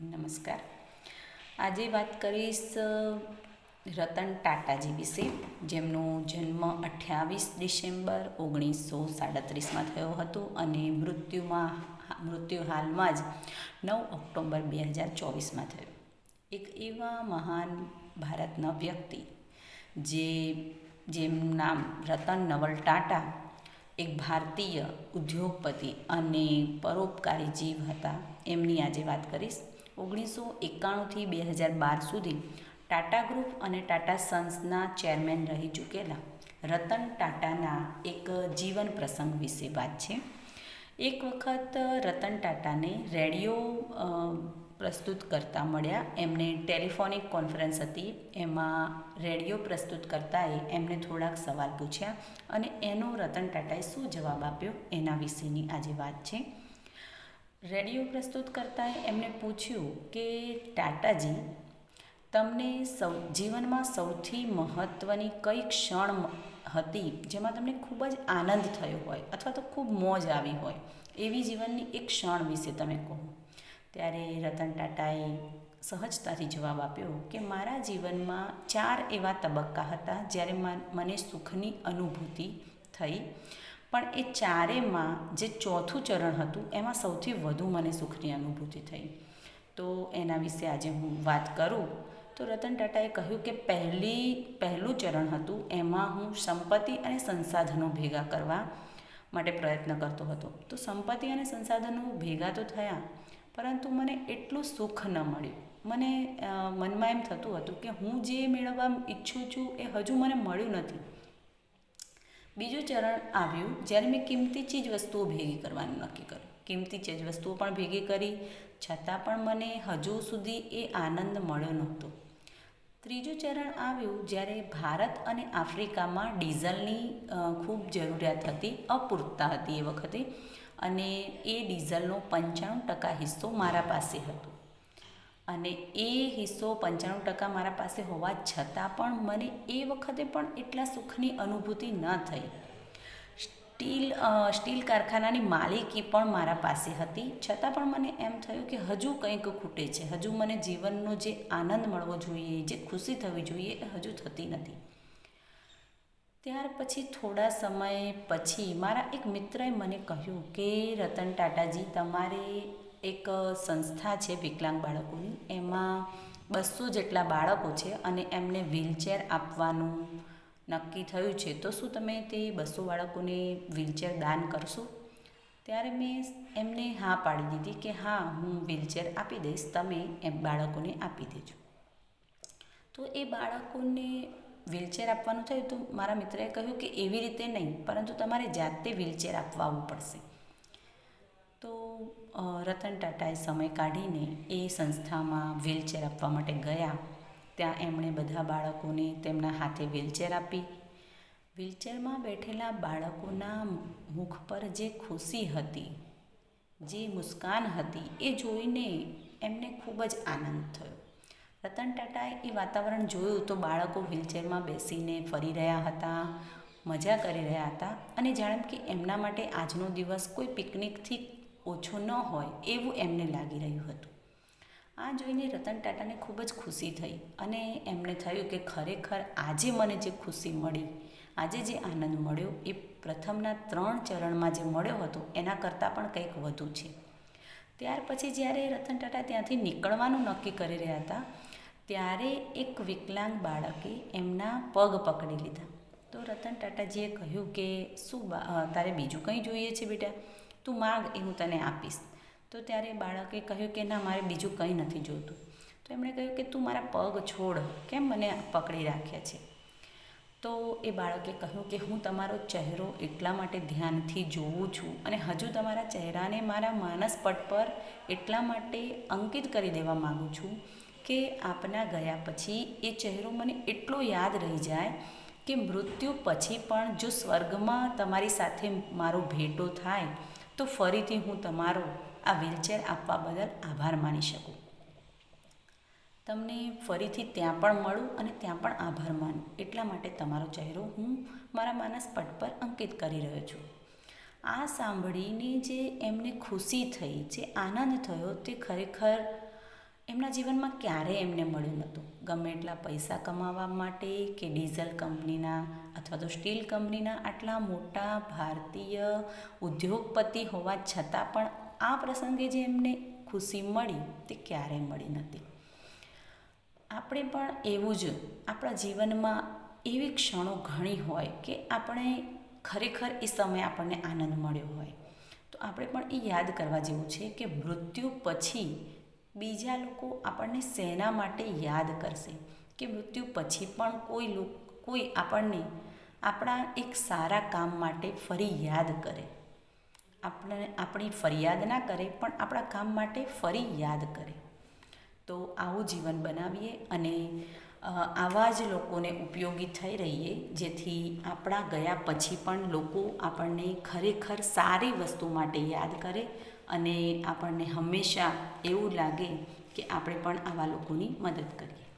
નમસ્કાર. આજે વાત કરીશ રતન ટાટાજી વિશે, જેમનો જન્મ અઠ્યાવીસ ડિસેમ્બર ઓગણીસો સાડત્રીસમાં થયો હતો અને મૃત્યુમાં મૃત્યુ હાલમાં જ નવ ઓક્ટોબર બે હજાર ચોવીસમાં થયો. એક એવા મહાન ભારતના વ્યક્તિ જે જેમનું નામ રતન નવલ ટાટા, એક ભારતીય ઉદ્યોગપતિ અને પરોપકારી જીવ હતા. એમની આજે વાત કરીશ. ઓગણીસો એકાણુંથી બે હજાર બાર સુધી ટાટા ગ્રુપ અને ટાટા સન્સના ચેરમેન રહી ચૂકેલા. રતન ટાટાના એક જીવન પ્રસંગ વિશે વાત છે. એક વખત રતન ટાટાને રેડિયો પ્રસ્તુત કરતા મળ્યા. એમને ટેલિફોનિક કોન્ફરન્સ હતી. એમાં રેડિયો પ્રસ્તુત કરતાએ એમને થોડાક સવાલ પૂછ્યા અને એનો રતન ટાટાએ શું જવાબ આપ્યો એના વિશેની આજે વાત છે. રેડિયો પ્રસ્તુત કરતાં એમને પૂછ્યું કે, ટાટાજી, તમને સૌ, જીવનમાં સૌથી મહત્ત્વની કઈ ક્ષણ હતી જેમાં તમને ખૂબ જ આનંદ થયો હોય અથવા તો ખૂબ મોજ આવી હોય? એવી જીવનની એક ક્ષણ વિશે તમે કહો. ત્યારે રતન ટાટાએ સહજતાથી જવાબ આપ્યો કે, મારા જીવનમાં ચાર એવા તબક્કા હતા જ્યારે મને સુખની અનુભૂતિ થઈ પણ એ ચારેમાં જે ચોથું ચરણ હતું, એમાં સૌથી વધુ મને સુખની અનુભૂતિ થઈ. તો એના વિશે આજે હું વાત કરું. તો રતન ટાટાએ કહ્યું કે પહેલી, પહેલું ચરણ હતું, એમાં હું સંપત્તિ અને સંસાધનો ભેગા કરવા માટે પ્રયત્ન કરતો હતો. તો સંપત્તિ અને સંસાધનો ભેગા તો થયા, પરંતુ મને એટલું સુખ ન મળ્યું. મને મનમાં એમ થતું હતું કે હું જે મેળવવા ઈચ્છું છું એ હજુ મને મળ્યું નથી. બીજું ચરણ આવ્યું, જ્યારે મેં કિંમતી ચીજ વસ્તુઓ ભેગી કરવાનું નક્કી કર્યું. કિંમતી ચીજ વસ્તુઓ પણ ભેગી કરી, છતાં પણ મને હજુ સુધી એ આનંદ મળ્યો નહોતો. ત્રીજું ચરણ આવ્યું, જ્યારે ભારત અને આફ્રિકામાં ડીઝલની ખૂબ જરૂરિયાત હતી, અપૂરતા હતી એ વખતે, અને એ ડીઝલનો પંચાણું ટકા હિસ્સો મારા પાસે હતો. અને એ હિસ્સો પંચાણું ટકા મારા પાસે હોવા છતાં પણ મને એ વખતે પણ એટલા સુખની અનુભૂતિ ન થઈ. સ્ટીલ સ્ટીલ કારખાનાની માલિકી પણ મારા પાસે હતી. છતાં પણ મને એમ થયું કે હજુ કંઈક ખૂટે છે. હજુ મને જીવનનો જે આનંદ મળવો જોઈએ, જે ખુશી થવી જોઈએ એ હજુ થતી નથી. ત્યાર પછી, થોડા સમય પછી મારા એક મિત્રએ મને કહ્યું કે, રતન ટાટાજી, તમારે એક સંસ્થા છે વિકલાંગ બાળકોની. એમાં બસો જેટલા બાળકો છે અને એમને વ્હીલચેર આપવાનું નક્કી થયું છે. તો શું તમે તે બસો બાળકોને વ્હીલચેર દાન કરશો? ત્યારે મેં એમને હા પાડી દીધી કે હા, હું વ્હીલચેર આપી દઈશ. તમે એમ બાળકોને આપી દેજો. તો એ બાળકોને વ્હીલચેર આપવાનું થયું તો મારા મિત્રએ કહ્યું કે એવી રીતે નહીં, પરંતુ તમારે જાતે વ્હીલચેર આપવા પડશે. રતન ટાટાએ સમય કાઢીને એ સંસ્થામાં વ્હીલચેર આપવા માટે ગયા. ત્યાં એમણે બધા બાળકોને તેમના હાથે વ્હીલચેર આપી. વ્હીલચેરમાં બેઠેલા બાળકોના મુખ પર જે ખુશી હતી, જે મુસ્કાન હતી, એ જોઈને એમને ખૂબ જ આનંદ થયો. રતન ટાટાએ એ વાતાવરણ જોયું તો બાળકો વ્હીલચેરમાં બેસીને ફરી રહ્યા હતા, મજા કરી રહ્યા હતા અને જાણે કે એમના માટે આજનો દિવસ કોઈ પિકનિકથી ઓછો ન હોય એવું એમને લાગી રહ્યું હતું. આ જોઈને રતન ટાટાને ખૂબ જ ખુશી થઈ અને એમને થયું કે ખરેખર આજે મને જે ખુશી મળી, આજે જે આનંદ મળ્યો એ પ્રથમના ત્રણ ચરણમાં જે મળ્યો હતો એના કરતાં પણ કંઈક વધુ છે. ત્યાર પછી જ્યારે રતન ટાટા ત્યાંથી નીકળવાનું નક્કી કરી રહ્યા હતા, ત્યારે એક વિકલાંગ બાળકે એમના પગ પકડી લીધા. તો રતન ટાટાજીએ કહ્યું કે, શું તારે બીજું કંઈ જોઈએ છે બેટા? તું માગ એ હું તને આપીશ. તો ત્યારે બાળકે કહ્યું કે ના, મારે બીજું કંઈ નથી જોતું. તો એમણે કહ્યું કે તું મારા પગ છોડ, કેમ મને પકડી રાખ્યા છે? તો એ બાળકે કહ્યું કે હું તમારો ચહેરો એટલા માટે ધ્યાનથી જોઉં છું અને હજુ તમારા ચહેરાને મારા માનસપટ પર એટલા માટે અંકિત કરી દેવા માગું છું કે આપના ગયા પછી એ ચહેરો મને એટલો યાદ રહી જાય કે મૃત્યુ પછી પણ જો સ્વર્ગમાં તમારી સાથે મારો ભેટો થાય તો ફરીથી હું તમારો આ વ્હીલચેર આપવા બદલ આભાર માની શકું. તમને ફરીથી ત્યાં પણ મળું અને ત્યાં પણ આભાર માનું. એટલા માટે તમારો ચહેરો હું મારા માનસ પટ પર અંકિત કરી રહ્યો છું. આ સાંભળીને જે એમને ખુશી થઈ, જે આનંદ થયો, તે ખરેખર એમના જીવનમાં ક્યારેય એમને મળ્યું નહોતું. ગમે એટલા પૈસા કમાવા માટે કે ડીઝલ કંપનીના અથવા તો સ્ટીલ કંપનીના આટલા મોટા ભારતીય ઉદ્યોગપતિ હોવા છતાં પણ આ પ્રસંગે જે એમને ખુશી મળી તે ક્યારેય મળી નથી. આપણે પણ એવું જ આપણા જીવનમાં એવી ક્ષણો ઘણી હોય કે આપણે ખરેખર એ સમયે આપણને આનંદ મળ્યો હોય. તો આપણે પણ એ યાદ કરવા જેવું છે કે મૃત્યુ પછી બીજા લોકો આપણને શેના માટે યાદ કરશે? કે મૃત્યુ પછી પણ કોઈ લોક, કોઈ આપણને આપણા એક સારા કામ માટે ફરી યાદ કરે. આપણે, આપણી ફરિયાદ ના કરે, પણ આપણા કામ માટે ફરી યાદ કરે. તો આવું જીવન બનાવીએ અને આવા જ લોકોને ઉપયોગી થઈ રહીએ, જેથી આપણા ગયા પછી પણ લોકો આપણને ખરેખર સારી વસ્તુ માટે યાદ કરે અને આપણને હંમેશા એવું લાગે કે આપણે પણ આવા લોકોની મદદ કરીએ.